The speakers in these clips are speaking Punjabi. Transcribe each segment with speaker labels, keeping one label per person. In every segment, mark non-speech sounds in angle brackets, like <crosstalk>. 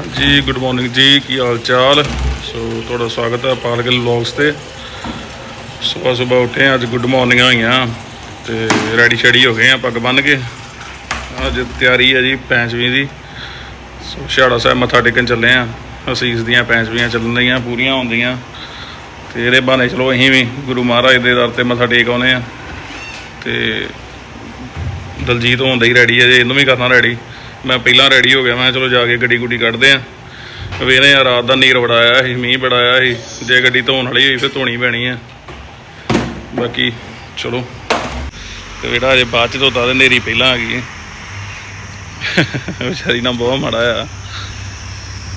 Speaker 1: ਹਾਂਜੀ ਗੁੱਡ ਮਾਰਨਿੰਗ ਜੀ ਕੀ ਹਾਲ ਚਾਲ ਸੋ ਤੁਹਾਡਾ ਸਵਾਗਤ ਹੈ ਪਾਲਗਲ ਵਲੌਗਸ ਤੇ। ਸਵੇਰ ਸਵੇਰ ਉੱਠੇ ਹਾਂ, ਅੱਜ ਗੁੱਡ ਮਾਰਨਿੰਗ ਹੋਈਆਂ। ਤੇ ਰੈਡੀ ਸ਼ੈਡੀ ਹੋ ਗਏ ਆ ਪੱਗ ਬੰਨ ਕੇ। ਅੱਜ ਤਿਆਰੀ ਹੈ ਜੀ ਪੈਂਚਵੀਂ ਦੀ। ਸੋ ਛਾੜਾ ਸਾਹਿਬ ਮੱਥਾ ਟੇਕਣ ਚੱਲੇ ਆ ਅਸੀਸ ਦੀਆਂ ਪੈਂਚਵੀਆਂ ਚੱਲਣ ਦੀਆਂ ਪੂਰੀਆਂ ਹੁੰਦੀਆਂ ਤੇ ਇਹਦੇ ਬਹਾਨੇ ਚਲੋ ਅਸੀਂ ਵੀ ਗੁਰੂ ਮਹਾਰਾਜ ਦੇ ਦਰ ਤੇ ਮੱਥਾ ਟੇਕ ਆਉਨੇ ਆ ਤੇ ਦਲਜੀਤ ਹੋਣ ਹੀ ਰੈਡੀ ਹੈ ਜੇ ਇਹਨੂੰ ਵੀ ਕਰਨਾ ਰੈਡੀ ਮੈਂ ਪਹਿਲਾਂ ਰੈਡੀ ਹੋ ਗਿਆ, ਮੈਂ ਕਿਹਾ ਚਲੋ ਜਾ ਕੇ ਗੱਡੀ ਗੁੱਡੀ ਕੱਢਦੇ ਆ। ਵੇਨੇ ਆ ਰਾਤ ਦਾ ਨੀਰ ਵੜਾਇਆ ਸੀ, ਮੀਂਹ ਵੜਾਇਆ ਸੀ, ਜੇ ਗੱਡੀ ਧੋਣ ਵਾਲੀ ਹੋਈ ਫਿਰ ਧੋਣੀ ਪੈਣੀ ਆ। ਬਾਕੀ ਚਲੋ, ਤੇ ਜਿਹੜਾ ਅਜੇ ਬਾਅਦ ਚ ਧੋਤਾ ਤੇ ਨੇਰੀ ਪਹਿਲਾਂ ਆ ਗਈ ਹੈ। ਵਿਚਾਰੀ ਨਾਲ ਬਹੁਤ ਮਾੜਾ ਆ।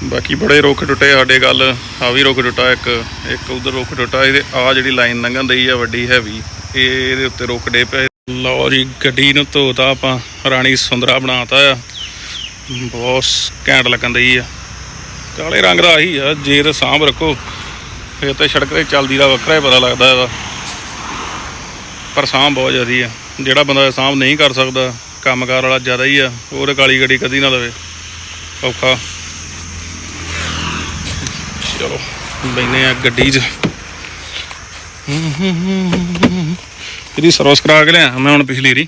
Speaker 1: ਬਾਕੀ ਬੜੇ ਰੁੱਖ ਟੁੱਟੇ ਸਾਡੇ ਗੱਲ, ਆ ਵੀ ਰੁੱਖ ਟੁੱਟਾ, ਇੱਕ ਇੱਕ ਉਧਰ ਰੁੱਖ ਟੁੱਟਾ ਇਹਦੇ ਆ ਜਿਹੜੀ ਲਾਈਨ ਲੰਘਣ ਦਈ ਆ ਵੱਡੀ ਹੈਵੀ, ਇਹ ਇਹਦੇ ਉੱਤੇ ਰੁੱਖ ਡੇ ਪਏ। ਲਓ ਜੀ, ਗੱਡੀ ਨੂੰ ਧੋਤਾ ਆਪਾਂ, ਰਾਣੀ ਸੁੰਦਰਾ ਬਣਾਤਾ ਆ। ਬਹੁਤ ਘੈਂਟ ਲੱਗਣ ਦਈ ਆ। ਕਾਲੇ ਰੰਗ ਦਾ ਆਹੀ ਆ, ਜੇ ਤੇ ਸਾਂਭ ਰੱਖੋ, ਫਿਰ ਤੇ ਸੜਕ ਤੇ ਚੱਲਦੀ ਦਾ ਵੱਖਰਾ ਹੀ ਪਤਾ ਲੱਗਦਾ ਇਹਦਾ। ਪਰ ਸਾਂਭ ਬਹੁਤ ਜ਼ਿਆਦੀ ਆ। ਜਿਹੜਾ ਬੰਦਾ ਸਾਂਭ ਨਹੀਂ ਕਰ ਸਕਦਾ, ਕੰਮਕਾਰ ਵਾਲਾ ਜ਼ਿਆਦਾ ਹੀ ਆ ਉਹਦੇ ਕਾਲੀ ਗੱਡੀ ਕਦੀ ਨਾ ਲਵੇ। ਔਖਾ। ਚਲੋ ਬੈਨੇ ਆ ਗੱਡੀ 'ਚ। ਇਹਦੀ ਸਰਵਿਸ ਕਰਾ ਕੇ ਲਿਆ ਮੈਂ ਹੁਣ ਪਿਛਲੀ ਰੀ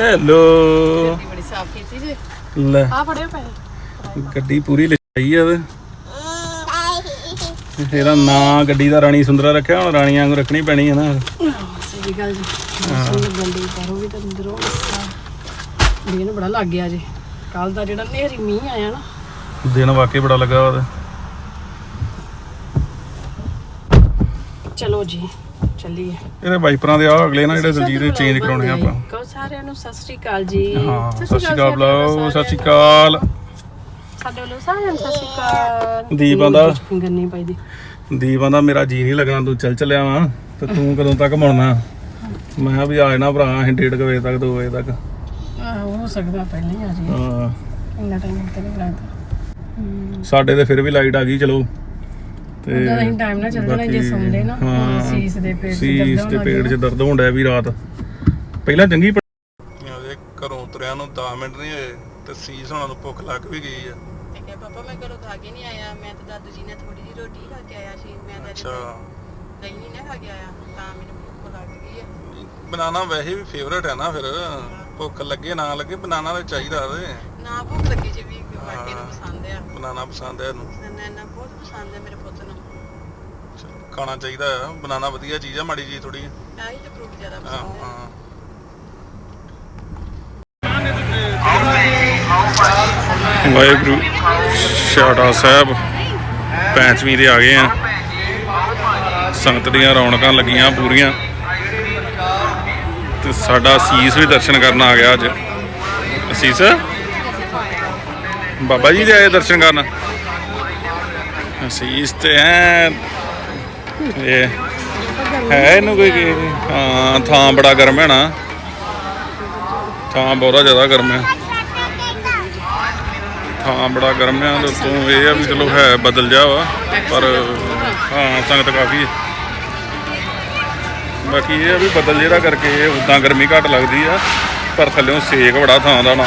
Speaker 1: ਹੈਲੋ
Speaker 2: ਗੱਡੀ ਬੜੀ ਸਾਫ਼ ਕੀਤੀ ਜੀ।
Speaker 1: ਲੈ।
Speaker 2: ਆ ਫੜਿਓ ਪੈਸੇ।
Speaker 1: ਗੱਡੀ ਪੂਰੀ ਲਿਖਾਈ ਆ ਤੇ। ਇਹਦਾ ਨਾਂ ਗੱਡੀ ਦਾ ਰਾਣੀ ਸੁੰਦਰਾ ਰੱਖਿਆ ਹੁਣ ਰਾਣੀ ਵਾਂਗੂ ਰੱਖਣੀ ਪੈਣੀ ਹੈ ਨਾ।
Speaker 2: ਸਹੀ ਗੱਲ ਜੀ। ਮੌਸਮ ਲੱਗਣ ਦੀ ਬਾਹਰੋਂ ਵੀ ਤਾਂ ਅੰਦਰੋਂ ਦਿਨ ਬੜਾ ਲੱਗ ਗਿਆ ਜੀ। ਕੱਲ ਦਾ ਜਿਹੜਾ ਨੇਰੀ ਮੀਂਹ ਆਇਆ ਨਾ।
Speaker 1: ਦਿਨ ਵਾਕਈ ਬੜਾ ਲੱਗਾ ਵਾ ਤੇ।
Speaker 2: ਚਲੋ ਜੀ। ਚੱਲੀਏ
Speaker 1: ਇਹਦੇ ਵਾਈਪਰਾਂ ਦੇ ਆ ਅਗਲੇ ਨਾ ਜਿਹੜੇ ਦਲਜੀਤ ਦੇ ਚੇਂਜ ਕਰਾਉਣੇ ਆ ਆਪਾਂ।
Speaker 2: ਕਹੋ ਸਾਰਿਆਂ ਨੂੰ ਸਤਿ ਸ਼੍ਰੀ ਅਕਾਲ ਜੀ।
Speaker 1: ਹਾਂ ਸਤਿ ਸ਼੍ਰੀ ਅਕਾਲ ਬੁਲਾਓ ਸਤਿ ਸ਼੍ਰੀ ਅਕਾਲ।
Speaker 2: ਸਾਡੇ ਵੱਲੋਂ ਸਾਰਿਆਂ ਨੂੰ ਸਤਿ ਸ਼੍ਰੀ ਅਕਾਲ।
Speaker 1: ਦੀਪ ਆਂਦਾ।
Speaker 2: ਗੰਨੀ ਪਾਈ ਦੀ।
Speaker 1: ਦੀਪ ਆਂਦਾ ਮੇਰਾ ਜੀ ਨਹੀਂ ਲੱਗਣਾ ਤੂੰ ਚੱਲ ਚੱਲਿਆ ਵਾ ਤੇ ਤੂੰ ਕਦੋਂ ਤੱਕ ਮੁੜਨਾ? ਮੈਂ ਵੀ ਆ ਜਾਣਾ ਭਰਾ ਅਸੀਂ 1:30 ਵਜੇ ਤੱਕ 2 ਵਜੇ ਤੱਕ।
Speaker 2: ਆਹ ਹੋ ਸਕਦਾ ਪਹਿਲਾਂ ਹੀ ਆ ਜੀ
Speaker 1: ਹਾਂ।
Speaker 2: ਇੰਨਾ ਟਾਈਮ ਤੇ ਨਹੀਂ ਲੱਗਦਾ।
Speaker 1: ਸਾਡੇ ਤੇ ਫਿਰ ਵੀ ਲਾਈਟ ਆ ਗਈ ਚਲੋ। ਤੇ
Speaker 2: ਉਦੋਂ ਅਸੀਂ ਟਾਈਮ ਨਾਲ ਚੱਲ ਜਾਣਾ ਜੇ ਸੌਂਦੇ ਨਾ
Speaker 1: ਹਾਂ,
Speaker 2: ਸੀਸ ਦੇ ਪੇਟ 'ਚ
Speaker 1: ਸੀਸ
Speaker 2: ਦਰਦ
Speaker 1: ਤੇ
Speaker 2: ਹੋਣ
Speaker 1: ਪੇਟ 'ਚ ਦਰਦ ਹੋਣ ਡਿਆ ਵੀ ਰਾਤ। ਪਹਿਲਾਂ ਚੰਗੀ ਅਜੇ ਘਰੋਂ ਤੁਰਿਆ ਨੂੰ 10 ਮਿੰਟ ਨਹੀਂ ਹੋਏ ਤੇ ਸੀਸ ਹੋਣਾ ਨੂੰ ਭੁੱਖ ਲੱਗ ਵੀ ਗਈ ਆ।
Speaker 2: ਕਿਹਾ ਪਾਪਾ ਮੈਂ ਘਰੋਂ ਖਾ ਕੇ ਨਹੀਂ ਆਇਆ ਮੈਂ ਤਾਂ ਦਾਦੂ ਜੀ ਨੇ ਥੋੜੀ ਜਿਹੀ ਰੋਟੀ ਖਾ ਕੇ ਆਇਆ ਸੀ ਮੈਂ ਤਾਂ
Speaker 1: ਅੱਛਾ।
Speaker 2: ਦਹੀਂ ਨਹੀਂ ਨਾ ਖਾ ਕੇ ਆਇਆ ਤਾਂ ਮੈਨੂੰ ਭੁੱਖ ਲੱਗ ਗਈ ਹੈ
Speaker 1: ਬਨਾਨਾ ਵੈਸੇ ਵੀ ਫੇਵਰੇਟ ਹੈ ਨਾ ਫਿਰ ਭੁੱਖ ਲੱਗੇ ਨਾ ਲੱਗੇ ਬਨਾਨਾ ਤਾਂ ਚਾਹੀਦਾ ਤੇ
Speaker 2: ਨਾ ਭੁੱਖ ਲੱਗੀ ਜੀ ਵੀ ਵਾਕੇ ਨੂੰ ਪਸੰਦ ਆ।
Speaker 1: ਬਨਾਨਾ ਪਸੰਦ ਹੈ ਇਹਨੂੰ।
Speaker 2: ਨੈਨਾ ਬਹੁਤ ਪਸੰਦ ਹੈ ਮੇਰੇ ਪੁੱਤ ਨੂੰ
Speaker 1: ਚਲੋ, ਖਾਣਾ ਚਾਹੀਦਾ ਆ ਬਨਾਨਾ ਵਧੀਆ ਚੀਜ਼ ਆ ਮਾੜੀ ਜੀ ਥੋੜੀ
Speaker 2: ਆਹੀ ਤੇ ਫਰੂਟ ਜ਼ਿਆਦਾ
Speaker 1: ਹਾਂ
Speaker 2: ਪਸੰਦ ਹੈ
Speaker 1: ਹਾਂ। ਵਾਹਿਗੁਰੂ ਛਾੜਾ ਸਾਹਿਬ ਪੈਂਚਵੀਂ ਦੇ ਆ ਗਏ ਆ। ਸੰਗਤ ਦੀਆਂ ਰੌਣਕਾਂ ਲੱਗੀਆਂ ਪੂਰੀਆਂ। ਤੇ ਸਾਡਾ ਸੀਸ ਵੀ ਦਰਸ਼ਨ ਕਰਨ ਆ ਗਿਆ ਅੱਜ। ਅਸੀਸ ਬਾਬਾ ਜੀ ਦੇ ਆਏ ਦਰਸ਼ਨ ਕਰਨ। ਅਸੀਸ ਤੇ ਹੈ ਇਹ ਹੈ ਇਹਨੂੰ ਕੋਈ ਕੀ- ਹਾਂ, ਥਾਂ ਬੜਾ ਗਰਮ ਹੈ ਨਾ। ਥਾਂ ਬਹੁਤਾ ਜ਼ਿਆਦਾ ਗਰਮ ਹੈ। ਥਾਂ ਬੜਾ ਗਰਮ ਹੈ ਤੇ ਤੋਂ ਇਹ ਆ ਵੀ ਚਲੋ ਹੈ, ਬਦਲ ਜਾ ਵਾ, ਪਰ ਹਾਂ, ਸੰਗਤ ਕਾਫੀ ਹੈ। ਬਾਕੀ ਇਹ ਆ ਵੀ ਬਦਲ ਜਿਹੜਾ ਕਰਕੇ ਉਦਾਂ ਗਰਮੀ ਘੱਟ ਲੱਗਦੀ ਆ, ਪਰ ਥੱਲੇੋਂ ਸੇਕ ਬੜਾ ਥਾਂ ਦਾ ਨਾ।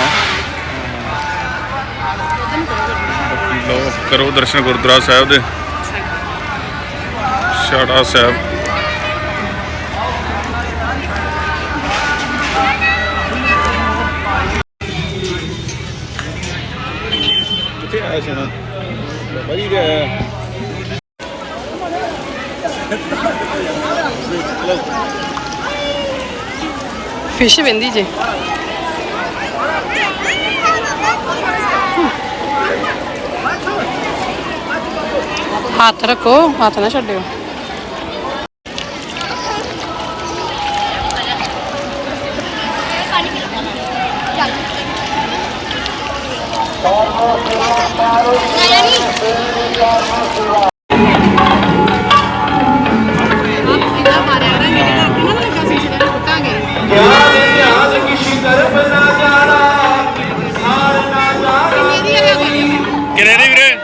Speaker 1: ਬਾਕੀ ਕਰੋ ਦਰਸ਼ਨ ਗੁਰਦੁਆਰਾ ਸਾਹਿਬ ਦੇ। ਛਾੜਾ ਸਾਹਿਬ ਕਿੱਥੇ ਆਇਆ ਸੀ ਨਾ ਬਾਬਾ ਜੀ ਦੇ
Speaker 2: ਫਿਸ਼ ਵੰਦੀ ਜੇ ਹੱਥ ਰੱਖੋ ਹੱਥ ਨਾ ਛੱਡਿਓ
Speaker 1: ਕਿਹੜੇ ਨੇ ਵੀਰੇ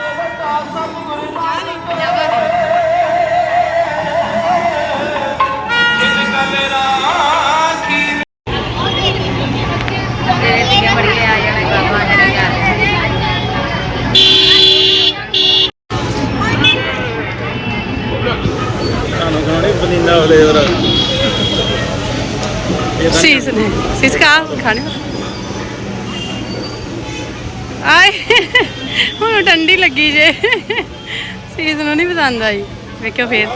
Speaker 2: ਸੀਸ ਨੇ ਸੀਸ ਕਾ ਖਾਣੇ ਆਏ ਹੁਣ ਠੰਡੀ ਲੱਗੀ ਜੇ। ਸੀਸ ਨੂੰ ਨਹੀਂ ਪਸੰਦ ਆਈ। ਵੇਖਿਓ ਫੇਰ।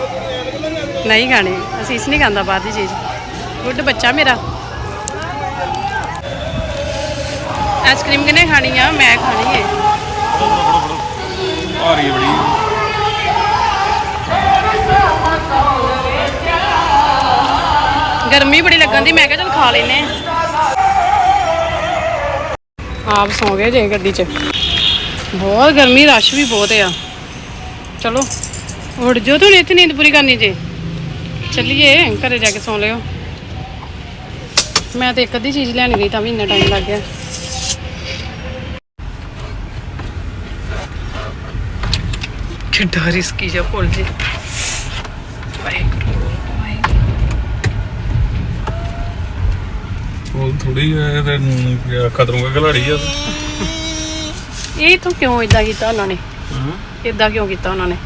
Speaker 2: ਨਹੀਂ ਖਾਣੇ। ਅਸੀਸ ਨਹੀਂ ਖਾਂਦਾ ਬਾਅਦ ਦੀ ਚੀਜ਼। ਗੁੱਡ ਬੱਚਾ ਮੇਰਾ। ਆਈਸਕ੍ਰੀਮ ਕਿਨੇ ਖਾਣੀ ਆ? ਮੈਂ ਖਾਣੀ
Speaker 1: ਏ।
Speaker 2: ਗਰਮੀ ਬੜੀ ਲੱਗਣ ਦੀ, ਮੈਂ ਕਿਹਾ ਚਲ ਖਾ ਲੈਨੇ ਆ ਆਪ ਸੌ ਗਏ ਜੇ ਗੱਡੀ 'ਚ। ਬਹੁਤ ਗਰਮੀ, ਰਸ਼ ਵੀ ਬਹੁਤ ਆ। ਚਲੋ, ਉੱਠ ਜੋ ਤੂੰ ਇੱਥੇ ਨੀਂਦ ਪੂਰੀ ਕਰਨੀ ਜੇ। ਚੱਲੀਏ, ਘਰੇ ਜਾ ਕੇ ਸੌ ਲਿਓ। ਮੈਂ ਤੇ ਇੱਕ ਅੱਧੀ ਚੀਜ਼ ਲੈਣ ਗਈ ਤਾਂ ਵੀ ਇੰਨਾ ਟਾਈਮ ਲੱਗ ਗਿਆ। ਕਿੱਡਾ ਰਿਸਕੀ ਜਿਹਾ ਭੁੱਲ ਜੇ ਵਾਹਿਗੁਰੂ ਵਾਹਿਗੁਰੂ
Speaker 1: ਉਹ ਥੋੜੀ ਤੇ ਖਤਰੋਂ ਦਾ ਖਿਲਾੜੀ ਆ।
Speaker 2: ਇਹ ਤੋਂ ਕਿਉਂ ਇਦਾਂ ਕੀਤਾ ਉਹਨਾਂ ਨੇ? ਇਦਾਂ ਕਿਉਂ ਕੀਤਾ ਉਹਨਾਂ ਨੇ?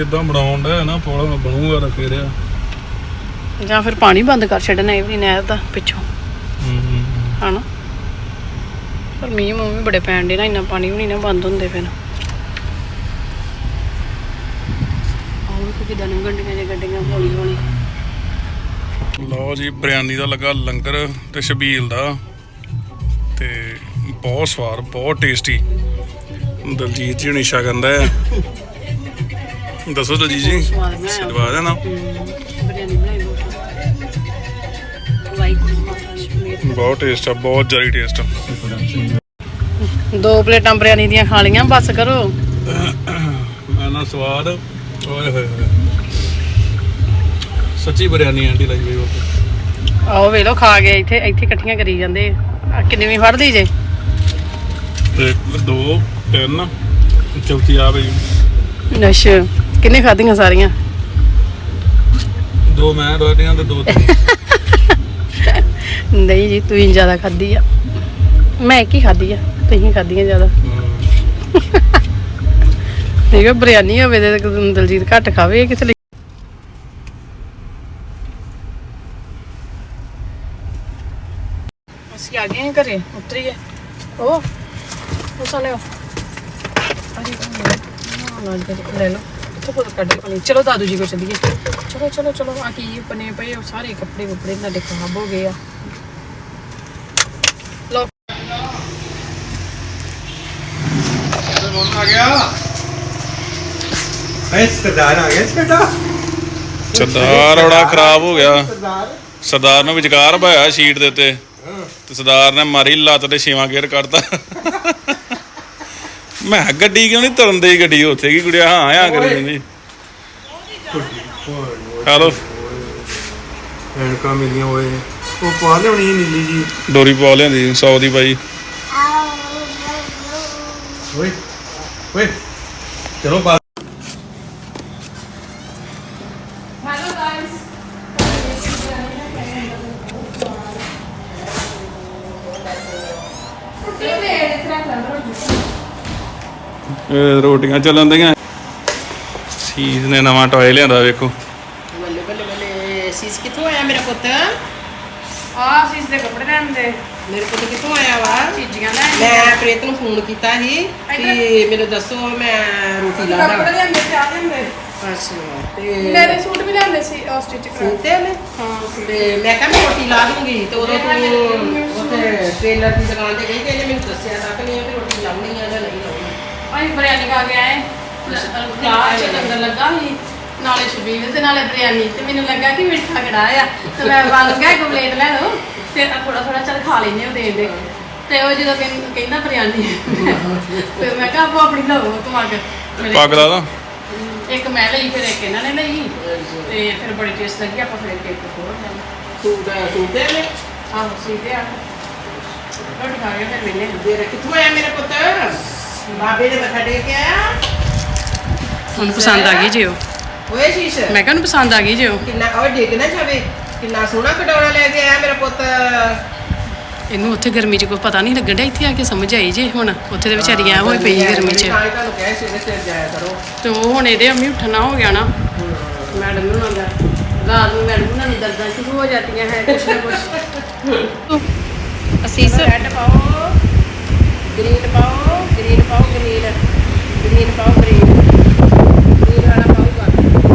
Speaker 1: ਇਦਾਂ ਬਣਾਉਣ ਦਾ ਨਾ ਪੋਲਾ ਬਣੂਗਾ ਤਾਂ ਫੇਰ ਆ।
Speaker 2: ਜਾਂ ਫਿਰ ਪਾਣੀ ਬੰਦ ਕਰ ਛੱਡਣਾ ਇਹ ਵੀ ਨਹਿਰ ਦਾ ਪਿੱਛੋਂ। ਹਨਾ? ਪਰ ਮੀਂਹ ਮੂੰਹ ਵੀ ਬੜੇ ਪੈਣ ਦੇ ਨਾ ਇੰਨਾ ਪਾਣੀ ਵੀ ਨਹੀਂ ਨਾ ਬੰਦ ਹੁੰਦੇ ਫਿਰ। ਆਹ ਵੀ ਕਿਦਾਂ ਲੰਘਣ ਡੀਆਂ ਜੇ ਗੱਡੀਆਂ ਹੌਲੀ ਹੌਲੀ
Speaker 1: ਲਓ ਜੀ ਬਿਰਿਆਨੀ ਦਾ ਲੱਗਾ ਲੰਗਰ ਤੇ ਛਬੀਲ ਦਾ। ਤੇ ਬਹੁਤ ਸਵਾਦ ਬਹੁਤ ਟੇਸਟੀ ਦਲਜੀਤ ਜੀ ਹੁਣੀ ਛਕੰਦਾ ਹੈ। ਦੱਸੋ ਦਲਜੀਤ ਜੀ
Speaker 2: ਸਵਾਦ
Speaker 1: ਹੈ ਨਾ?
Speaker 2: ਬਹੁਤ
Speaker 1: ਟੇਸਟ ਆ ਬਹੁਤ ਜ਼ਿਆਦਾ ਟੇਸਟ ਆ।
Speaker 2: ਦੋ ਪਲੇਟਾਂ ਬਿਰਿਆਨੀ ਦੀਆਂ ਖਾ ਲੀਆਂ ਬਸ ਕਰੋ।
Speaker 1: ਨਾ ਸਵਾਦ। ਓਏ ਹੋਏ ਹੋਏ। ਸੱਚੀ ਬਿਰਿਆਨੀ ਆਂਟੀ ਲੱਗੀ ਬਈ ਉਹ
Speaker 2: ਆਓ ਵੇ ਲੋ ਖਾ ਗਏ ਇੱਥੇ ਇੱਥੇ ਇਕੱਠੀਆਂ ਕਰੀ ਜਾਂਦੇ ਆ। ਕਿੰਨੀ ਵੀ ਫੜ ਲਈ ਜੇ?
Speaker 1: ਇੱਕ, ਦੋ ਤਿੰਨ ਚੌਥੀ ਆ ਬਈ
Speaker 2: ਨਸ਼। ਕਿੰਨੇ ਖਾਧੀਆਂ ਸਾਰੀਆਂ?
Speaker 1: ਦੋ ਮੈਂ ਰੋਟੀਆਂ ਤੇ ਦੋ ਤੁਸੀਂ <laughs>
Speaker 2: ਨਹੀਂ ਜੀ ਤੂੰ ਹੀ ਜ਼ਿਆਦਾ ਖਾਧੀ ਆ। ਮੈਂ ਕੀ ਖਾਧੀ ਆ ਤੁਸੀਂ ਖਾਧੀਆਂ ਜ਼ਿਆਦਾ। <laughs> ਠੀਕ ਹੈ ਬਿਰਿਆਨੀ ਹੋਵੇ ਤੇ ਦਲਜੀਤ ਘੱਟ ਖਾਵੇ ਇਹ ਕਿਸ ਲਈ ਅਸੀਂ ਆ ਗਏ ਹਾਂ ਘਰੇ ਉਤਰੀਏ ਉਹ ਉਹ ਸਾਲਿਓ ਅਰੇ ਨਾ ਲੈ ਲਓ ਇੱਥੋਂ ਕੋਲ ਕੱਢ ਕੇ ਚਲੋ ਦਾਦੂ ਜੀ ਕੋ ਚੱਲੀਏ ਚਲੋ ਚਲੋ ਚਲੋ ਆ ਕੀ ਬਣੇ ਪਏ ਉਹ ਸਾਰੇ ਕੱਪੜੇ ਕੁਪੜੇ ਇਹਨਾਂ ਦੇ ਖਰਾਬ ਹੋ ਗਏ ਆ ਲੋ
Speaker 3: ਆ ਗਿਆ ਐ ਸਰਦਾਰ ਆ ਗਿਆ ਛੇਟਾ
Speaker 1: ਸਰਦਾਰ ਬੜਾ ਖਰਾਬ ਤੇ ਸਰਦਾਰ ਨੇ ਮਾਰੀ ਲੱਤ ਤੇ ਛੇਵਾਂ ਗੇਅਰ ਕੱਢਤਾ। ਮੈਂ ਕਿਹਾ ਗੱਡੀ ਕਿਉਂ ਨਹੀਂ ਤੁਰਨ ਦੀ ਗੱਡੀ ਉੱਥੇ ਕੀ ਗੁੜਿਆ? ਹਾਂ ਆ ਕਰੀ ਜਾਂਦੀ। ਹਲੋ।
Speaker 3: ਐਨਕਾਂ ਮਿਲੀਆਂ ਹੋਏ ਉਹ ਪਾ ਲਿਆਉਣੀ ਸੀ ਨੀਲੀ ਜੀ।
Speaker 1: ਡੋਰੀ ਪਾ ਲਿਆਂਦੀ 100 ਦੀ ਬਾਈ।
Speaker 3: ਓਏ ਓਏ। ਚਲੋ ਬਾ
Speaker 1: ਰੋਟੀਆਂ ਚੱਲਣ ਦੀਆਂ। ਸੀਜ਼ ਨੇ ਨਵਾਂ ਟੌਏ ਲਿਆਂਦਾ ਵੇਖੋ।
Speaker 4: ਬੱਲੇ ਬੱਲੇ ਬੱਲੇ ਸੀਸ ਕਿੱਥੋਂ ਆਇਆ ਮੇਰਾ ਪੁੱਤ?
Speaker 2: ਆ ਸੀਸ ਦੇ ਕੱਪੜੇ ਲੈਣ ਦੇ।
Speaker 4: ਮੇਰੇ ਪੁੱਤ ਕਿੱਥੋਂ ਆਇਆ ਵਾ?
Speaker 2: ਚੀਜ਼ੀਆਂ ਲੈ
Speaker 4: ਮੈਂ ਪ੍ਰੀਤ ਨੂੰ ਫੋਨ ਕੀਤਾ ਸੀ ਕਿ ਮੈਨੂੰ ਦੱਸੋ ਮੈਂ ਰੋਟੀ ਲਾ ਦਾਂ
Speaker 2: ਕੱਪੜੇ ਲੈਂਦੇ ਚਾਹ ਲੈਂਦੇ
Speaker 4: ਅੱਛਾ ਤੇ
Speaker 2: ਮੇਰੇ ਸੂਟ ਵੀ ਲੈਂਦੇ ਸੀ ਉਹ ਸਟਿਚ ਕਰਾ
Speaker 4: ਸੁਣਤੇ ਨੇ
Speaker 2: ਹਾਂ
Speaker 4: ਤੇ ਮੈਂ ਕਿਹਾ ਮੈਂ ਰੋਟੀ ਲਾ ਦੂੰਗੀ ਤੇ ਉਦੋਂ ਤੂੰ ਉੱਥੇ ਟ੍ਰੇਲਰ ਦੀ ਦੁਕਾਨ ਤੇ ਗਈ ਤੇ ਇਹਨੇ ਮੈਨੂੰ ਦੱਸਿਆ ਤੱਕ ਨਹੀਂ ਵੀ ਰੋਟੀ ਲਾਉਣੀ ਆ ਜਾਂ ਨਹੀਂ।
Speaker 2: ਅਸੀਂ ਬਿਰਿਆਨੀ ਖਾ ਕੇ ਆਏ। ਚਾਹ ਚ ਲੰਗਰ ਲੱਗਾ ਸੀ ਨਾਲੇ ਸ਼ਬੀਲ ਤੇ ਨਾਲੇ ਬਿਰਿਆਨੀ ਤੇ ਮੈਨੂੰ ਲੱਗਾ ਕਿ ਮਿੱਠਾ ਕੜਾ ਆ। ਤੇ ਮੈਂ ਬੰਦ ਗਿਆ ਇੱਕ ਪਲੇਟ ਲੈ ਲਓ ਫਿਰ ਥੋੜਾ ਥੋੜਾ ਚੱਲ ਖਾ ਲੈਨੇ ਉਹ ਦੇ ਦੇ। ਤੇ ਉਹ ਜਦੋਂ ਕਹਿੰ- ਕਹਿੰਦਾ ਬਿਰਿਆਨੀ। ਫਿਰ ਮੈਂ ਕਿਹਾ ਆਪੋ ਆਪਣੀ ਲਵੋ ਤੂੰ ਆ ਕੇ ਮੇਰੇ-
Speaker 1: ਪੱਗ ਲਾ ਦਾ
Speaker 2: ਇੱਕ ਮੈਂ ਲਈ ਫਿਰ ਇੱਕ ਇਹਨਾਂ ਨੇ ਲਈ। ਤੇ ਫਿਰ ਬੜੀ ਟੇਸਟ ਲੱਗੀ ਆਪਾਂ ਫਿਰ ਇੱਕ ਇੱਕ ਹੋਰ ਲੈ ਲਿਆ।
Speaker 4: ਸੂਟ ਸੁਣਤੇ ਨੇ
Speaker 2: ਆਹੋ ਸੀਦੇ ਆ। ਰੋਟੀ ਖਾ ਕੇ ਫਿਰ ਮਿਲਨੇ
Speaker 4: ਤੇਰਾ ਕਿੱਥੋਂ ਆਇਆ ਮੇਰਾ ਪੁੱਤ? ਬਾਬੇ
Speaker 2: ਪਸੰਦ ਆ ਗਈ ਜੇ ਉਹ
Speaker 4: ਓਏ ਸ਼ੀਸ਼।
Speaker 2: ਮੈਂ ਕਿਹਾ ਪਸੰਦ ਆ ਗਈ ਜੇ ਉਹ
Speaker 4: ਕਿੰਨਾ ਉਹ ਡਿੱਗ ਨਾ ਜਾਵੇ। ਕਿੰਨਾ ਸੋਹਣਾ ਕਟੋਰਾ ਲੈ ਕੇ ਆਇਆ ਮੇਰਾ ਪੁੱਤ।
Speaker 2: ਇਹਨੂੰ ਉੱਥੇ ਗਰਮੀ 'ਚ ਕੋਈ ਪਤਾ ਨਹੀਂ ਲੱਗਣ ਡਿਆ ਇੱਥੇ ਆ ਕੇ ਸਮਝ ਆਈ ਜੇ ਹੁਣ। ਉੱਥੇ ਦੇ ਵਿਚਾਰੀ ਐ ਹੋਈ ਪਈ ਗਰਮੀ 'ਚ।
Speaker 4: ਤਾਂ
Speaker 2: ਹੁਣ ਇਹਦੇ ਅੰਮੀ ਉੱਠਣਾ ਹੋ ਗਿਆ ਨਾ। ਮੈਡਮ ਨੂੰ ਆਂਦਾ ਰਾਤ ਨੂੰ ਮੈਡਮ ਨੂੰ ਦਰਦਾਂ ਸ਼ੁਰੂ ਹੋ ਜਾਂਦੀਆਂ ਹੈ ਕੁਛ ਨਾ ਕੁਛ। ਅਸੀਸ।
Speaker 4: ਰੈੱਡ ਪਾਓ ਗ੍ਰੀਨ ਪਾਓ। ਗ੍ਰੀਨ ਪਾਓ, ਗ੍ਰੀਨ ਗ੍ਰੀਨ ਪਾਓ, ਗ੍ਰੀਨ। ਗ੍ਰੀਨ ਵਾਲਾ ਪਾਊਗਾ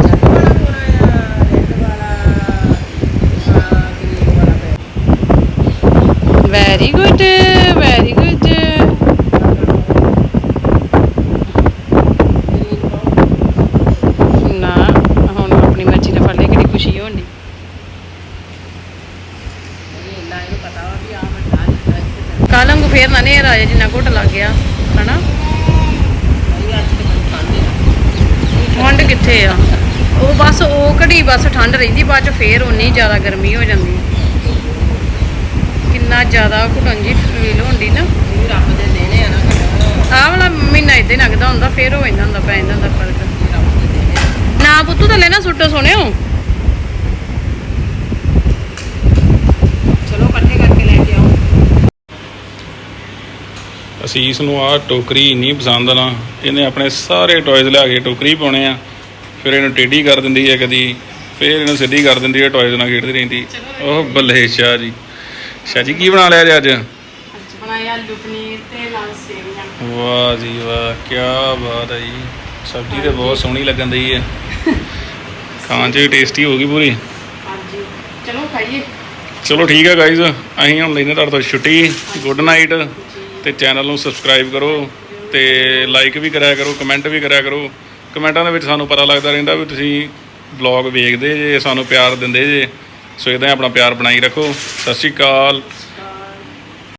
Speaker 4: ਚੱਕ ਵਾਲਾ ਪਾਉਣਾ ਆ ਰੈੱਡ ਵਾਲਾ, ਹਾਂ, ਗ੍ਰੀਨ ਵਾਲਾ ਪੈ
Speaker 2: वेरी ਕਿੱਥੇ ਆ। ਉਹ ਬਸ ਉਹ ਘੜੀ ਬਸ ਠੰਡ ਰਹਿੰਦੀ ਬਾਅਦ ਚ ਫੇਰ ਉਨੀ ਜ਼ਿਆਦਾ ਗਰਮੀ ਹੋ ਜਾਂਦੀ। ਹੈ। ਕਿੰਨਾ ਜ਼ਿਆਦਾ ਘੁਟਣ ਜੀ ਫੀਲ ਹੁੰਦੀ ਨਾ।
Speaker 4: ਰੱਬ ਦੇ ਦੇਣੇ ਆ ਨਾ ਘਰ
Speaker 2: ਆਹ ਵਾਲਾ ਮਹੀਨਾ ਇਦਾਂ ਲੱਗਦਾ ਹੁੰਦਾ ਫੇਰ ਹੋ ਜਾਂਦਾ ਹੁੰਦਾ ਪੈ ਜਾਂਦਾ ਹੁੰਦਾ ਫ਼ਰਕ। ਨਾ ਪੁੱਤੂ ਥੱਲੇ ਨਾ ਸੁੱਟੋ ਸੋਹਣਿਓ।
Speaker 4: ਚਲੋ ਇਕੱਠੇ ਕਰਕੇ ਲੈ ਕੇ ਆਓ।
Speaker 1: ਅਸੀਸ ਨੂੰ ਆ ਟੋਕਰੀ ਨਹੀਂ ਪਸੰਦ ਨਾ ਇਹਨੇ ਆਪਣੇ ਸਾਰੇ ਟੌਇਜ਼ ਲਿਆ ਕੇ ਟੋਕਰੀ ਪਾਉਣੇ ਆ। ਫਿਰ ਇਹਨੂੰ ਟੇਢੀ ਕਰ ਦਿੰਦੀ ਹੈ ਕਦੀ ਫਿਰ ਇਹਨੂੰ ਸਿੱਧੀ ਕਰ ਦਿੰਦੀ ਹੈ ਟੌਇਜ਼ ਨਾਲ ਖੇਡਦੀ ਰਹਿੰਦੀ। ਉਹ ਬੱਲੇ ਸ਼ਾਹ ਜੀ। ਸ਼ਾਹ ਜੀ ਕੀ ਬਣਾ ਲਿਆ ਜੀ ਅੱਜ?
Speaker 2: ਅੱਜ ਬਣਾਇਆ ਆਲੂ ਪਨੀਰ ਤੇ ਨਾਲ ਸੇਵੀਆਂ।
Speaker 1: ਵਾਹ ਜੀ ਵਾਹ ਕੀ ਬਾਤ ਹੈ ਜੀ। ਸਬਜ਼ੀ ਤੇ ਬਹੁਤ ਸੋਹਣੀ ਲੱਗਣ ਦਈ ਹੈ। ਖਾਣ 'ਚ ਵੀ ਟੇਸਟੀ ਹੋਗੀ ਪੂਰੀ।
Speaker 2: ਹਾਂਜੀ ਚਲੋ ਖਾਈਏ।
Speaker 1: ਚਲੋ ਠੀਕ ਹੈ ਗਾਇਜ਼ ਅਸੀਂ ਹੁਣ ਲੈਨੇ ਤੁਹਾਡੇ ਤੋਂ ਛੁੱਟੀ। ਗੁੱਡ ਨਾਈਟ ਤੇ ਚੈਨਲ ਨੂੰ ਸਬਸਕ੍ਰਾਈਬ ਕਰੋ ਤੇ ਲਾਈਕ ਵੀ ਕਰਿਆ ਕਰੋ ਕਮੈਂਟ ਵੀ ਕਰਿਆ ਕਰੋ। ਕਮੈਂਟਾਂ ਦੇ ਵਿੱਚ ਸਾਨੂੰ ਪਤਾ ਲੱਗਦਾ ਰਹਿੰਦਾ ਵੀ ਤੁਸੀਂ ਵਲੌਗ ਵੇਖਦੇ ਜੇ, ਸਾਨੂੰ ਪਿਆਰ ਦਿੰਦੇ ਜੇ। ਸੋ ਇਦਾਂ ਹੀ ਆਪਣਾ ਪਿਆਰ ਬਣਾਈ ਰੱਖੋ। ਸਤਿ ਸ਼੍ਰੀ ਅਕਾਲ।